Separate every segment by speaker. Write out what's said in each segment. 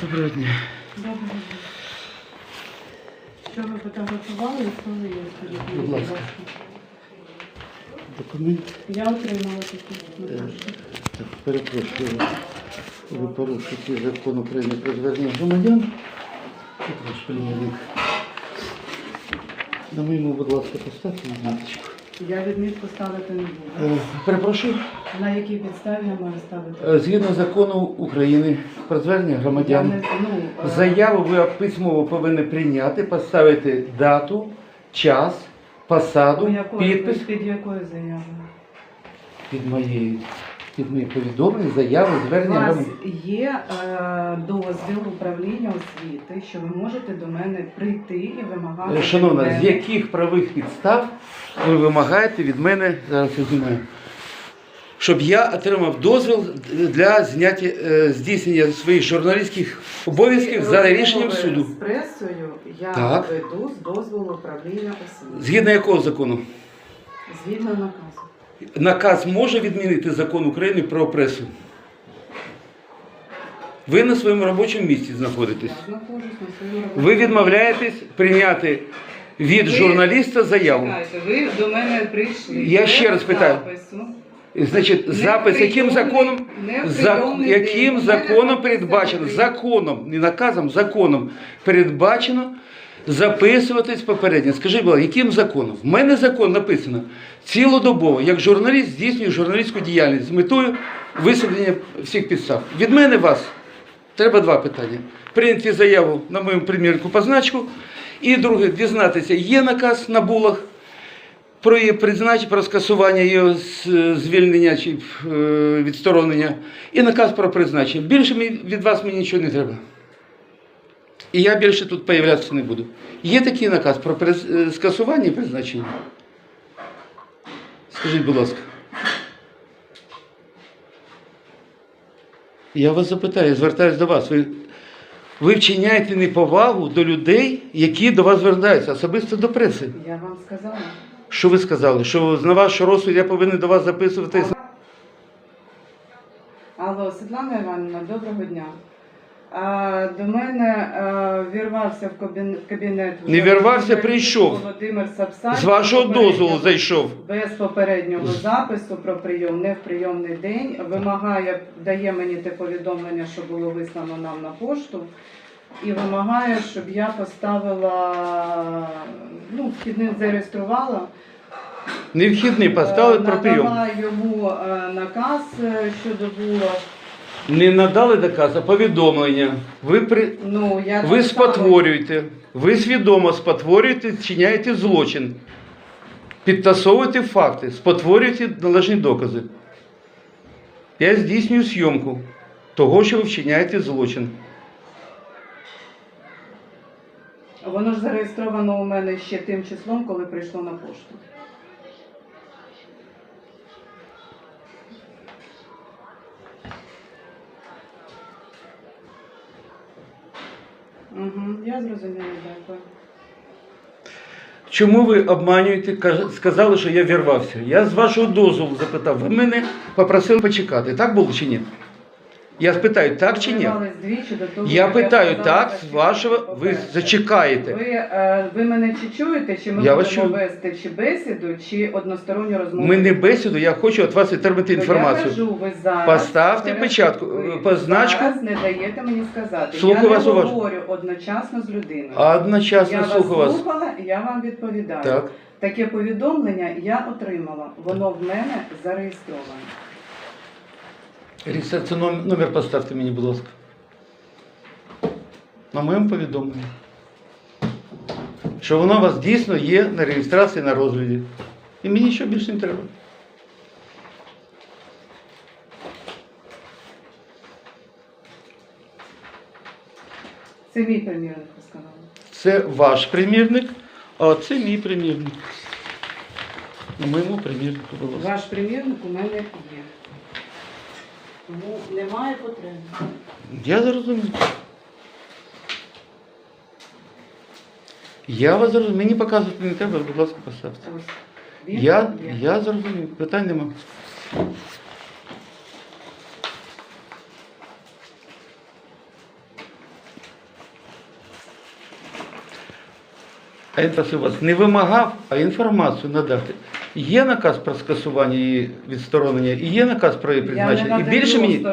Speaker 1: Доброго дня.
Speaker 2: Доброго дня. Що ви фотографували і хто ви є? Скажіть
Speaker 1: Будь ласка. Документ.
Speaker 2: Я отримала такі на
Speaker 1: Е. Так, перепрошую. Ви порушуєте закон України про звернення громадян. Ваш примірник. На моєму, будь ласка, поставте відміточку.
Speaker 2: Я відмітку ставити не буду.
Speaker 1: Е, Перепрошую.
Speaker 2: На якій підставі я маю ставити?
Speaker 1: Е, Згідно закону України про звернення
Speaker 2: Я
Speaker 1: громадян,
Speaker 2: не, ну, е,
Speaker 1: заяву ви письмово повинні прийняти, поставити дату, час, посаду, підпис
Speaker 2: Під якою заявою?
Speaker 1: під моєю мої повідомлення, заяви,
Speaker 2: У
Speaker 1: звернення
Speaker 2: вас є е, дозвіл управління освіти, що ви можете до мене прийти і вимагати.
Speaker 1: Е,
Speaker 2: від
Speaker 1: Шановна,
Speaker 2: мене-
Speaker 1: з яких правих підстав ви вимагаєте від мене, зараз я знімаю, щоб я отримав дозвіл для зняття, е, здійснення своїх журналістських обов'язків за
Speaker 2: Розмови
Speaker 1: рішенням суду.
Speaker 2: З пресою я
Speaker 1: Так.
Speaker 2: веду з дозволу управління освіти.
Speaker 1: Згідно якого закону?
Speaker 2: Згідно наказу.
Speaker 1: Наказ може відмінити закон України про пресу. Ви на своєму робочому місці знаходитесь.
Speaker 2: Знаходжусь на своєму робочому
Speaker 1: Ви відмовляєтесь прийняти від
Speaker 2: Ви-
Speaker 1: журналіста заяву.
Speaker 2: Ви до мене прийшли.
Speaker 1: Я
Speaker 2: без
Speaker 1: ще раз питаю.
Speaker 2: запису.
Speaker 1: Значить, запис яким законом? За, яким
Speaker 2: день. У мене
Speaker 1: законом передбачено? Законом, не наказом, законом передбачено записуватись попередньо. Скажіть, будь ласка, яким законом? В мене закон написано цілодобово, як журналіст здійснює журналістську діяльність з метою висвітлення всіх підстав. Від мене вас треба два питання. Прийняти заяву на моєму примірку позначку. І друге, дізнатися, є наказ на булах про її призначення, про скасування з- звільнення чи е, відсторонення, і наказ про призначення. Більше від вас мені нічого не треба. І я більше тут появлятися не буду. Є такий наказ про е, скасування і призначення? Скажіть, будь ласка. Я вас запитаю, звертаюся до вас. Ви, ви вчиняєте неповагу до людей, які до вас звертаються, особисто до преси.
Speaker 2: Я вам сказала.
Speaker 1: Що ви сказали? Що на ваш розсуд я повинен до вас записуватись?
Speaker 2: Алло, Світлана Іванівна, доброго дня. А, до мене а, вірвався в кабін- кабінет.
Speaker 1: Не вірвався, прийшов.
Speaker 2: Володимир Сапсай.
Speaker 1: З вашого дозволу зайшов.
Speaker 2: Без попереднього запису про прийом, не в прийомний день. Вимагає, дає мені те повідомлення, що було вислано нам на пошту. І вимагає, щоб я поставила, ну, вхідним зареєструвала.
Speaker 1: Невхідний поставили про прийом.
Speaker 2: Надала йому е, наказ е, щодо було.
Speaker 1: Не надали наказ, а повідомлення. Ви, при...
Speaker 2: Ну, я
Speaker 1: ви спотворюєте. Ви свідомо спотворюєте, вчиняєте злочин. Підтасовуєте факти, спотворюєте належні докази. Я здійснюю зйомку того, що ви вчиняєте злочин.
Speaker 2: Воно ж зареєстровано у мене ще тим числом, коли прийшло на пошту. Я зрозуміла, дякую.
Speaker 1: Чому ви обманюєте, сказали, що я вірвався? Я з вашого дозволу запитав. Ви мене попросили почекати. Так було чи ні? Я спитаю, так чи ні? Я питаю, так, з вашого, ви зачекаєте.
Speaker 2: Ви, е, ви мене чи чуєте, чи ми
Speaker 1: Я вас
Speaker 2: будемо
Speaker 1: чую.
Speaker 2: вести чи бесіду, чи односторонню розмову?
Speaker 1: Ми не бесіду, я хочу від вас отримати інформацію.
Speaker 2: Я кажу, ви зараз
Speaker 1: Поставте
Speaker 2: перед-
Speaker 1: печатку,
Speaker 2: ви
Speaker 1: е, позначку.
Speaker 2: Зараз не даєте мені сказати.
Speaker 1: Слухаю
Speaker 2: я не
Speaker 1: вас уважно.
Speaker 2: говорю одночасно з людиною.
Speaker 1: А одночасно
Speaker 2: я
Speaker 1: слухаю
Speaker 2: вас
Speaker 1: вас.
Speaker 2: слухала, і я вам відповідаю.
Speaker 1: Так.
Speaker 2: Таке повідомлення я отримала. Воно в мене зареєстроване.
Speaker 1: Реєстраційний номер, номер поставте мені, будь ласка. На моєму повідомленні. Що воно у вас дійсно є на реєстрації на розгляді. І мені нічого більше не треба.
Speaker 2: Це мій примірник, сказали.
Speaker 1: Це ваш примірник, а це мій примірник. На моєму примірнику, ласка.
Speaker 2: Ваш примірник у мене є. Тому немає потреби.
Speaker 1: Я зрозумів. Я вас зрозумів. Мені показувати не треба, будь ласка, поставте.
Speaker 2: Ось. Він
Speaker 1: Я,
Speaker 2: є.
Speaker 1: я зрозумів. Питань нема. А я просив вас не вимагав, а інформацію надати. Є наказ про скасування її відсторонення, і є наказ про її призначення. І більше мені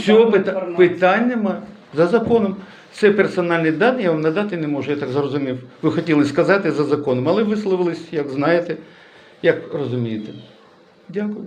Speaker 1: все пита- питань нема. За законом. Це персональні дані, я вам надати не можу, я так зрозумів. Ви хотіли сказати за законом, але висловились, як знаєте, як розумієте. Дякую.